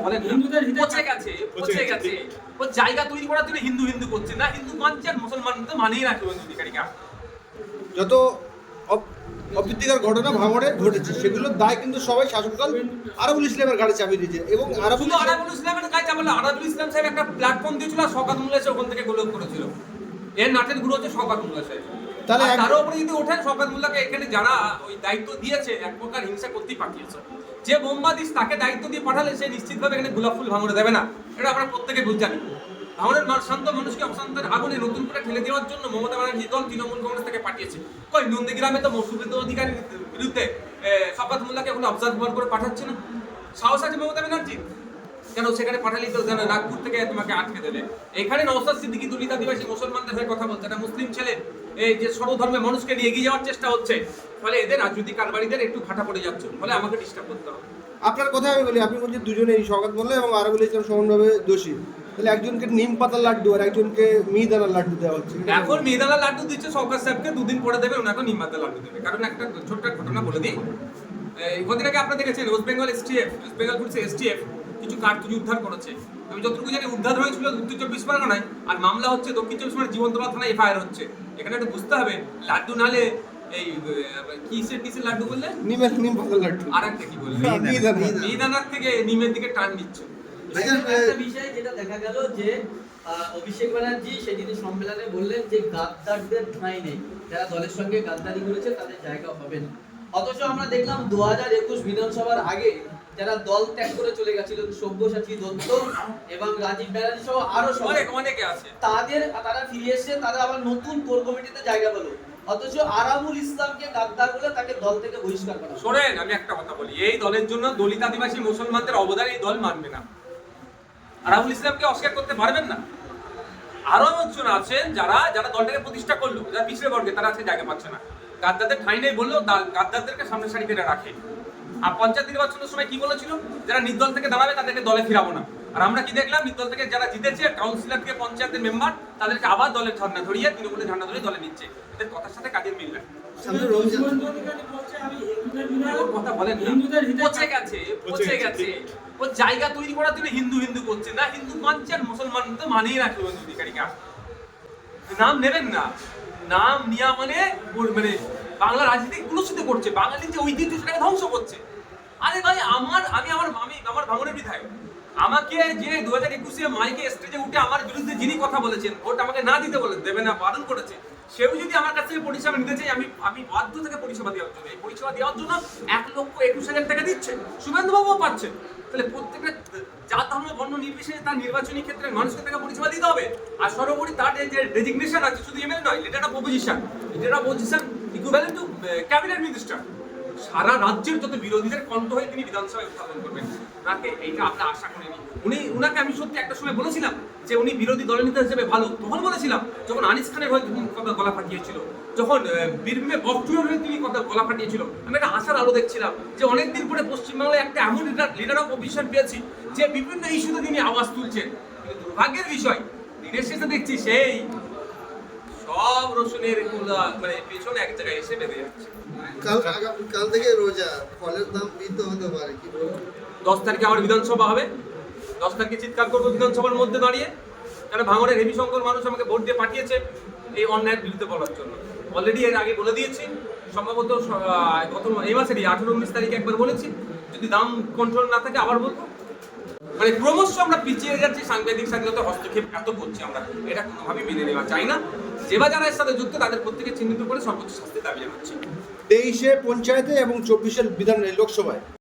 বলেন হিন্দুদের পচে গেছে পচে গেছে। ও জায়গা তৈরি করার জন্য হিন্দু হিন্দু করছে না হিন্দু মানছে আর মুসলমান তো মানেই না অধিকারীকে যত অপ্রীতিকর ঘটনা ভাঙড়ে ঘটেছে সেগুলোর দায় কিন্তু সবাই শাসকদল আরবুল ইসলামের ঘাড়ে চাপিয়ে দিয়েছে এবং আরবুল আরাবুল ইসলামের কাছে বলে আরাবুল ইসলাম সাহেব একটা প্ল্যাটফর্ম দিয়েছিল আর শকাত মোল্লা এসে ওখান থেকে গোলক করেছিল। এর নাটের গুরু হচ্ছে শকাত মোল্লা সাহেব। তাহলে আর এক- উপরে যদি ওঠেন শকাত মোল্লাকে এখানে যারা ওই দায়িত্ব দিয়েছে এক প্রকার হিংসা করতেই পাঠিয়েছে। যে মোমবাতিস তাকে দায়িত্ব দিয়ে পাঠালে সে নিশ্চিতভাবে এখানে গোলাপ ফুল ভাঙড়ে দেবে না। এটা আমরা প্রত্যেকে বুঝ জানি। ভাঙড়ের শান্ত মানুষকে অশান্তের আগুনে নতুন করে ঠেলে দেওয়ার জন্য মমতা ব্যানার্জি দল তৃণমূল কংগ্রেস তাকে পাঠিয়েছে। কই, নন্দীগ্রামে তো মসুবেন্দ্র অধিকারীর বিরুদ্ধে শকাত মোল্লাকে এখন অবজার্ভার করে পাঠাচ্ছে না। সাহস আছে মমতা ব্যানার্জি কেন সেখানে পাঠালেই তো যেন নাগপুর থেকে তোমাকে আটকে দেবে? এখানে নওসাদ সিদ্দিকি দলিত আদিবাসী মুসলমানদের হয়ে কথা বলছে। একটা মুসলিম ছেলে এই যে সর্বধর্মে মানুষকে নিয়ে এগিয়ে যাওয়ার চেষ্টা হচ্ছে ফলে এদের আর রাজনৈতিক কারবারিদের একটু ভাটা পড়ে যাচ্ছে ফলে আমাকে ডিস্টার্ব করতে হবে। আপনার কথা আমি বলি আপনি বলছেন দুজনে এই শওকত মোল্লা এবং আরবুল ইসলাম সমানভাবে দোষী। তাহলে একজনকে নিম পাতার লাড্ডু আর একজনকে মিহিদানার লাড্ডু দেওয়া হচ্ছে এখন মেদালা লাড্ডু দিচ্ছে সরকার সাহেবকে দুদিন পরে দেবে ওনাকে নিমাতে লাড্ডু দেবে। কারণ একটা ছোট্ট ঘটনা বলে দিই। কদিন আগে আপনারা দেখেছেন West Bengal STF West Bengal police STF কিছু কার্তুজ উদ্ধার করেছে। আমি যতটুকু জানি উদ্ধার হয়েছিল উত্তর চব্বিশ পরগনায় আর মামলা হচ্ছে দক্ষিণ চব্বিশ পরগনা জীবন্তলা থানায় এফআইআর হচ্ছে। এখানে একটু বুঝতে হবে লাড্ডু নালে এই আহ, কিসের কিসের লাড্ডু বললে? নিমের নিম পাতার লাড্ডু। আর একটা কি বললে? মিহিদানা মিহিদানার থেকে নিমের দিকে টান দিচ্ছে একটা বিষয় যেটা দেখা গেল যে অভিষেক ব্যানার্জি সেদিনের সম্মেলনে বললেন যে গাদ্দারদের ঠাঁই নেই। যারা দলের সঙ্গে গাদ্দারি করেছে তাদের জায়গা হবে না। অথচ আমরা দেখলাম দু হাজার একুশ বিধানসভার আগে যারা দল ত্যাগ করে চলে গেছিলেন সব্যসাচী দত্ত এবং রাজীব ব্যানার্জি সহ আরও অনেক অনেকে আছে। তাদের তারা ফিরে এসে তারা আবার নতুন কোর কমিটিতে জায়গা পেল। অথচ আরামুল ইসলামকে গাদ্দার বলে তাকে দল থেকে বহিষ্কার করা। শোনেন আমি একটা কথা বলি। এই দলের জন্য দলিত আদিবাসী মুসলমানদের অবদান এই দল মানবে না। আরামুল ইসলামকে অস্বীকার করতে পারবেন না। আরও একজন আছেন যারা যারা দলটাকে প্রতিষ্ঠা করল। যারা পিছিয়ে বর্গে তারা আজকে জায়গা পাচ্ছে না। গাদ্দাদের ঠাঁই নেই বললেও গাদ্দারদেরকে সামনে সারি করে রাখে। আর পঞ্চায়েত নির্বাচনের সময় কি বলেছিল? যারা নির্দল থেকে দাঁড়াবে তাদেরকে দলে ফিরাবো না। আর আমরা কি দেখলাম? নির্দল থেকে যারা জিতেছে কাউন্সিলর থেকে পঞ্চায়েতের মেম্বার তাদেরকে আবার দলের ঝান্ডা ধরিয়ে তৃণমূলের ঝান্ডা ধরিয়ে দলে নিচ্ছে। এদের কথার সাথে কাজের মিল না কথা বলেন পচে গেছে পচে গেছে। ও জায়গা তৈরি করার জন্য হিন্দু হিন্দু করছে না। হিন্দু মানছে আর মুসলমান তো মানেই না শুভেন্দু অধিকারীকে। নাম নেবেন না। নাম নেওয়া মানে মানে বাংলা রাজনীতি কুলসিত করছে বাঙালির যে ঐতিহ্য সেটাকে ধ্বংস করছে। আরে ভাই, আমার, আমি আমার আমি আমার ভাঙনের বিধায়ক। আমাকে যে দু হাজার একুশে মাইকে স্টেজে উঠে আমার বিরুদ্ধে যিনি কথা বলেছেন, ভোট আমাকে না দিতে বলে দেবে না, বারণ করেছে। সেও যদি আমার কাছ থেকে পরিষেবা নিতে চাই আমি আমি বাধ্য থেকে পরিষেবা দেওয়ার জন্য এই পরিষেবা দেওয়ার জন্য এক লক্ষ একুশ হাজার টাকা দিচ্ছে। শুভেন্দু বাবুও পাচ্ছেন তাহলে প্রত্যেকটা জাত, ধর্ম, বর্ণ, নির্বিশেষে তার নির্বাচনী ক্ষেত্রে মানুষকে তাকে পরিষেবা দিতে হবে। আর সর্বোপরি তার যে ডেজিগনেশন আছে, শুধু এমএলএ নয় letter of position letter of position equivalent to cabinet minister, সারা রাজ্যের যত বিরোধীদের কণ্ঠ হয়ে তিনি বিধানসভায় উত্থাপন করবেন, তাকে এইটা আমরা আশা করিনি। উনি, উনাকে আমি সত্যি একটা সময় বলেছিলাম যে উনি বিরোধী দলনেতা হিসেবে ভালো। তখন বলেছিলাম, যখন আনিস খানের হয়ে কথা গলা ফাটিয়েছিল, যখন বীরভূমে বকটুয়ের হয়ে তিনি কথা গলা ফাটিয়েছিল, আমি একটা আশার আলো দেখছিলাম যে অনেকদিন পরে পশ্চিমবাংলায় একটা এমন লিডার অফ অপোজিশন পেয়েছি, যে বিভিন্ন ইস্যুতে তিনি আওয়াজ তুলছেন। কিন্তু দুর্ভাগ্যের বিষয়, দিনের শেষে দেখছি সেই সব রসুনের মানে পেছনে এক জায়গায় এসে বেঁধে যাচ্ছে। কাল কাল থেকে রোজা ফলের দাম বৃদ্ধি হতে পারে কি দশ তারিখে আমার বিধানসভা হবে। দশ তারিখে চিৎকার করব বিধানসভার মধ্যে দাঁড়িয়ে। কেন ভাঙড়ের হেভি সংখ্যক মানুষ আমাকে ভোট দিয়ে পাঠিয়েছে এই অন্যায়ের বিরুদ্ধে বলার জন্য। অলরেডি এর আগে বলে দিয়েছি সম্ভবত গত এই মাসেরই আঠেরো উনিশ তারিখে একবার বলেছি। যদি দাম কন্ট্রোল না থাকে আবার বলব। মানে ক্রমশ আমরা পিছিয়ে যাচ্ছি, সাংবাদিক স্বাধীনতা হস্তক্ষেপ এত করছি আমরা। এটা কোনোভাবেই মেনে নেওয়া চাই না। সেবা যারা এর সাথে যুক্ত, তাদের প্রত্যেকে চিহ্নিত করে সর্বোচ্চ শাস্তির দাবি জানাচ্ছি। তেইশে পঞ্চায়েতে এবং চব্বিশের বিধান লোকসভায়।